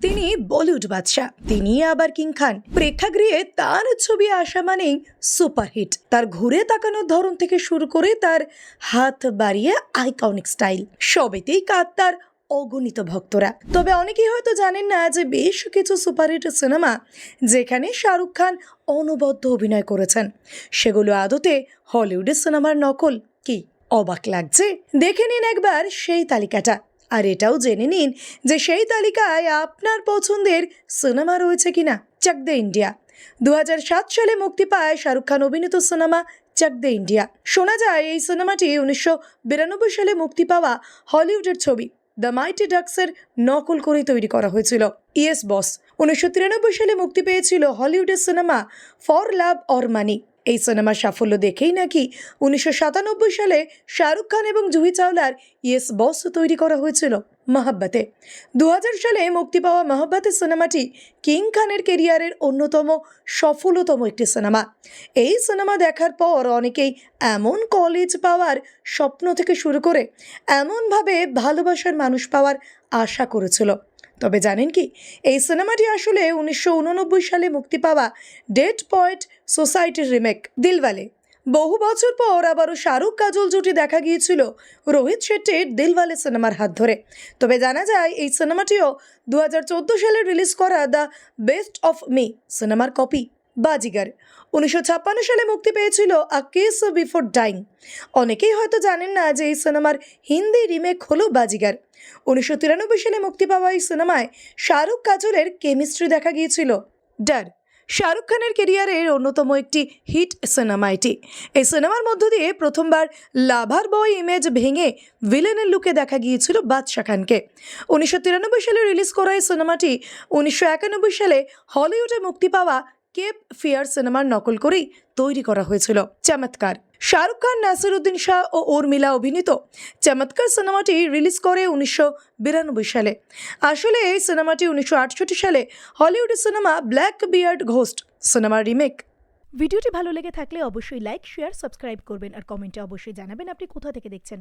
তিনি বলিউড বাদশাহ। তিনি আবার কিং খান। প্রেক্ষাগৃহে তার ছবি আসা মানেই সুপারহিট। তার ঘুরে তাকানোর ধরন থেকে শুরু করে তার হাত বাড়িয়ে আইকনিক স্টাইল। সবেতেই কাত তার অগণিত ভক্তরা। তবে অনেকেই হয়তো জানেন না যে বেশ কিছু সুপারহিট সিনেমা যেখানে শাহরুখ খান অনবদ্য অভিনয় করেছেন। সেগুলো আদতে হলিউডের সিনেমার নকল কি অবাক লাগছে? দেখে নিন একবার সেই তালিকাটা। আর এটাও জেনে নিন যে সেই তালিকায় আপনার পছন্দের সিনেমা রয়েছে কিনা। চাক দে ইন্ডিয়া। দু হাজার সাত সালে মুক্তি পায় শাহরুখ খান অভিনীত সিনেমা চাক দে ইন্ডিয়া। শোনা যায় এই সিনেমাটি উনিশশো বিরানব্বই সালে মুক্তি পাওয়া হলিউডের ছবি দ্য মাইটি ডাক্সের নকল করে তৈরি করা হয়েছিল। Yes boss. উনিশশো তিরানব্বই সালে মুক্তি পেয়েছিল হলিউডের cinema for love or money. এই সিনেমার সাফল্য দেখেই নাকি উনিশশো সাতানব্বই সালে শাহরুখ খান এবং জুহি চাওলার ইয়েস বস তৈরি করা হয়েছিল মহাব্বাতে। দু সালে মুক্তি পাওয়া মহাব্বাতে সিনেমাটি কিং খানের কেরিয়ারের অন্যতম সফলতম একটি সিনেমা। এই সিনেমা দেখার পর অনেকেই এমন কলেজ পাওয়ার স্বপ্ন থেকে শুরু করে এমনভাবে ভালোবাসার মানুষ পাওয়ার আশা করেছিল। তবে জানেন কি, এই সিনেমাটি আসলে উনিশশো উননব্বই সালে মুক্তি পাওয়া ডেড পয়েন্ট সোসাইটির রিমেক, দিলওয়ালে। বহু বছর পর আবারও শাহরুখ কাজল জুটি দেখা গিয়েছিল রোহিত শেট্টির দিলওয়ালে সিনেমার হাত ধরে। তবে জানা যায়, এই সিনেমাটিও দু হাজার চোদ্দ সালে রিলিজ করা দ্য বেস্ট অফ মি সিনেমার কপি, বাজিগার। উনিশশো ছাপ্পান্ন সালে মুক্তি পেয়েছিল আ কেস বিফোর ডাইং। অনেকেই হয়তো জানেন না যে এই সিনেমার হিন্দি রিমেক হলো বাজিগার। উনিশশো তিরানব্বই সালে মুক্তি পাওয়া এই সিনেমায় শাহরুখ কাজলের কেমিস্ট্রি দেখা গিয়েছিল। ডার। শাহরুখ খানের কেরিয়ারের অন্যতম একটি হিট সিনেমা এটি। এই সিনেমার মধ্য দিয়ে প্রথমবার লাভার বয় ইমেজ ভেঙে ভিলেনের লুকে দেখা গিয়েছিল বাদশা খানকে। উনিশশো তিরানব্বই সালে রিলিজ করা এই সিনেমাটি উনিশশো একানব্বই সালে হলিউডে মুক্তি পাওয়া কেপ ফেয়ার সিনেমার নকল করেই তৈরি করা হয়েছিল চমৎকার। শাহরুখ খান, নাসিরুদ্দিন শাহ ও উর্মিলা অভিনীত চমৎকার সিনেমাটি রিলিজ করে উনিশশো বিরানব্বই সালে। আসলে এই সিনেমাটি উনিশশো আটষট্টি সালে হলিউডের সিনেমা ব্ল্যাক বিয়ার্ড ঘোস্ট সিনেমার রিমেক। ভিডিওটি ভালো লেগে থাকলে অবশ্যই লাইক, শেয়ার, সাবস্ক্রাইব করবেন আর কমেন্টে অবশ্যই জানাবেন আপনি কোথা থেকে দেখছেন।